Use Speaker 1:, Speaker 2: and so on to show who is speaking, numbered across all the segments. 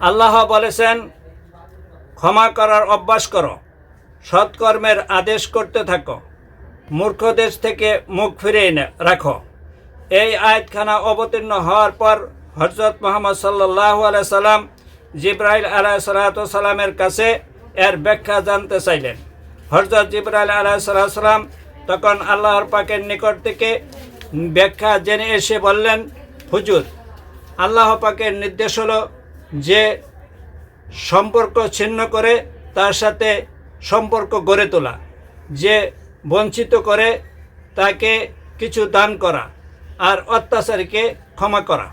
Speaker 1: আল্লাহ বলেছেন, ক্ষমা করার অভ্যাস করো, সৎকর্মের আদেশ করতে থাকো মূর্খ দেশ থেকে মুখ ফিরিয়ে নে- রাখো। এই আয়াতখানা অবতীর্ণ হওয়ার পর হজরত মোহাম্মদ সাল্লাহ সাল্লাম জিব্রাইল আলাহ সালামের কাছে এর ব্যাখ্যা জানতে চাইলেন। হজরত জিব্রাইল আলাহ সাল্লাম তখন আল্লাহর পাকের নিকট থেকে ব্যাখ্যা জেনে এসে বললেন, হুজুর, আল্লাহ পাকের নির্দেশ হলো যে সম্পর্ক ছিন্ন করে, তার সাথে সম্পর্ক গড়ে তোলা। যে বঞ্চিত করে, তাকে কিছু দান করা আর অত্যাচারীকে ক্ষমা করা।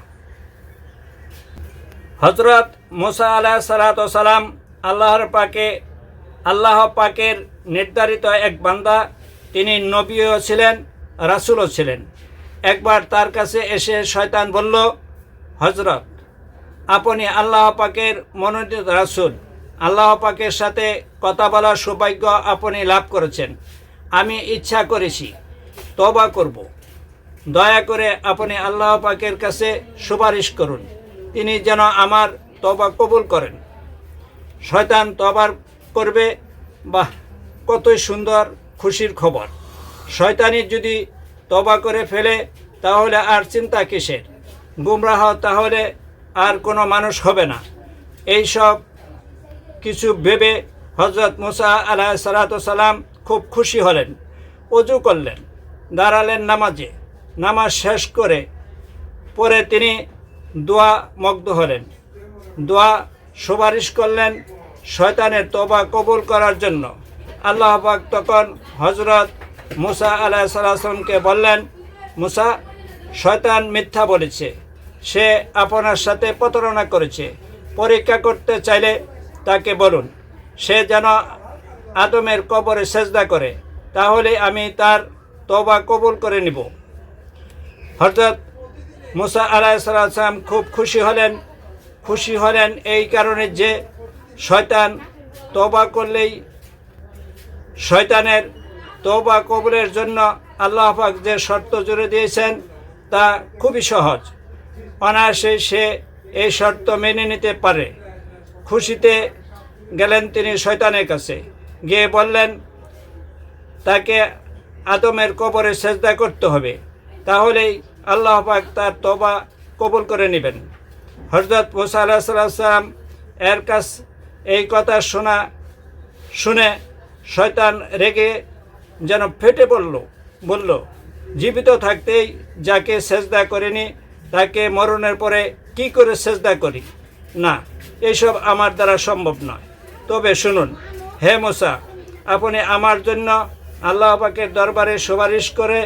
Speaker 1: হজরত মুসা আলাহ সালাত সালাম আল্লাহর পাকে, আল্লাহ পাকের নির্ধারিত এক বান্দা, তিনি নবীও ছিলেন, রাসুলও ছিলেন। একবার তার কাছে এসে শয়তান বলল হজরত আপনি আল্লাহ পাকের মনোনীত রাসুল। আল্লাহ পাকের সাথে কথা বলার সৌভাগ্য আপনি লাভ করেছেন। আমি ইচ্ছা করেছি তবা করব। দয়া করে আপনি আল্লাহ পাকের কাছে সুপারিশ করুন। তিনি যেন আমার তবা কবুল করেন। শয়তান তবার করবে, বাহ, কতই সুন্দর, খুশির খবর। শয়তানি যদি তবা করে ফেলে, তাহলে আর চিন্তা কিসের? গুমরাহ তাহলে আর কোনো মানুষ হবে না। এই সব কিছু ভেবে হজরত মুসা আলাহ সালাম খুব খুশি হলেন, অজু করলেন, দাঁড়ালেন নামাজে। নামাজ শেষ করে পরে তিনি দোয়া মগ্ধ হলেন। দোয়া সুপারিশ করলেন শয়তানের তোবা কবুল করার জন্য। আল্লাহ পাক তখন হজরত মুসা আলাহ সাল্লামকে বললেন, মুসা, শয়তান মিথ্যা বলেছে। সে আপনার সাথে প্রতারণা করেছে। পরীক্ষা করতে চাইলে তাকে বলুন। সে যেন আদমের কবরে সেজদা করে, তাহলে আমি তার তবা কবুল করে নিব। হজরত মুসা আলাইসালাম খুব খুশি হলেন। খুশি হলেন এই কারণে যে শয়তান তবা করলেই শয়তানের তবা কবুলের জন্য আল্লাহ পাক যে শর্ত জুড়ে দিয়েছেন, তা খুবই সহজ। অনায়াসে সে এই শর্ত মেনে নিতে পারে। খুশিতে গেলেন তিনি শয়তানের কাছে। গিয়ে বললেন, তাকে আদমের কবরে সেজদা করতে হবে। তাহলেই আল্লাহ পাক তার তবা কবুল করে নেবেন। হজরত মোসা আল্লাহ সাল্লাম এর কাছ এই কথা শোনা, শুনে শয়তান রেগে যেন ফেটে পড়ল, বলল, জীবিত থাকতেই যাকে সেজদা করেনি তাকে মরণের পরে কি করে সেজদা করি? না, এসব আমার দ্বারা সম্ভব নয়। তবে শুনুন, হে মোসা, আপনি আমার জন্য আল্লাহ পাকের দরবারে সুপারিশ করে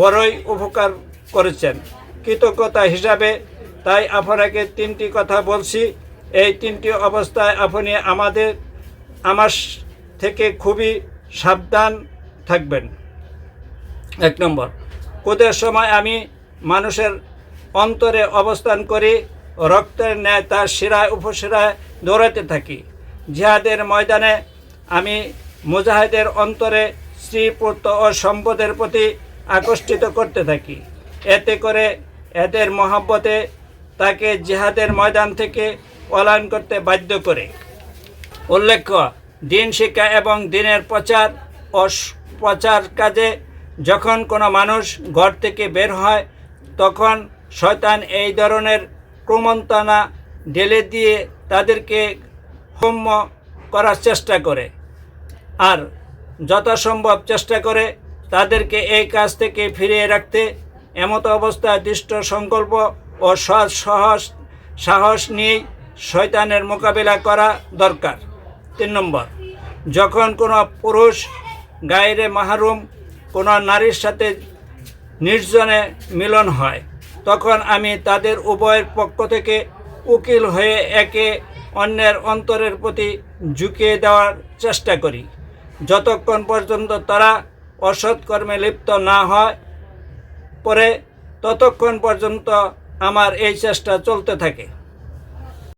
Speaker 1: বড়ই উপকার করেছেন। কৃতজ্ঞতা হিসাবে তাই আপনাকে তিনটি কথা বলছি। এই তিনটি অবস্থায় আপনি আমাদের, আমার থেকে খুবই সাবধান থাকবেন। এক নম্বর, কোদের সময় আমি মানুষের অন্তরে অবস্থান করি, রক্তের ন্যায় তার শিরায়, উপশিরায় দৌড়াতে থাকি। জিহাদের ময়দানে আমি মুজাহিদের অন্তরে স্ত্রী পুত্র ও সম্পদের প্রতি আকর্ষিত করতে থাকি। এতে করে এদের মহাব্বতে তাকে জিহাদের ময়দান থেকে পলায়ন করতে বাধ্য করে। উল্লেখ্য, দিন শিক্ষা এবং দিনের প্রচার ও প্রচার কাজে যখন কোনো মানুষ ঘর থেকে বের হয়, তখন শয়তান এই ধরনের প্রমন্তনা ঢেলে দিয়ে তাদেরকে হম্য করার চেষ্টা করে। আর যথাসম্ভব চেষ্টা করে তাদেরকে এই কাজ থেকে ফিরিয়ে রাখতে এমত অবস্থায় দৃষ্ট সংকল্প ও সৎ সহজ সাহস নিয়েই শয়তানের মোকাবিলা করা দরকার। তিন নম্বর, যখন কোনো পুরুষ গায়েরে মাহরুম কোনো নারীর সাথে নির্জনে মিলন হয় তখন আমি তাদের উভয়ের পক্ষ থেকে উকিল হয়ে একে অন্যের অন্তরের প্রতি ঝুঁকিয়ে দেওয়ার চেষ্টা করি। যতক্ষণ পর্যন্ত তারা অসৎ কর্মে লিপ্ত না হয়, পরে ততক্ষণ পর্যন্ত আমার এই চেষ্টা চলতে থাকে।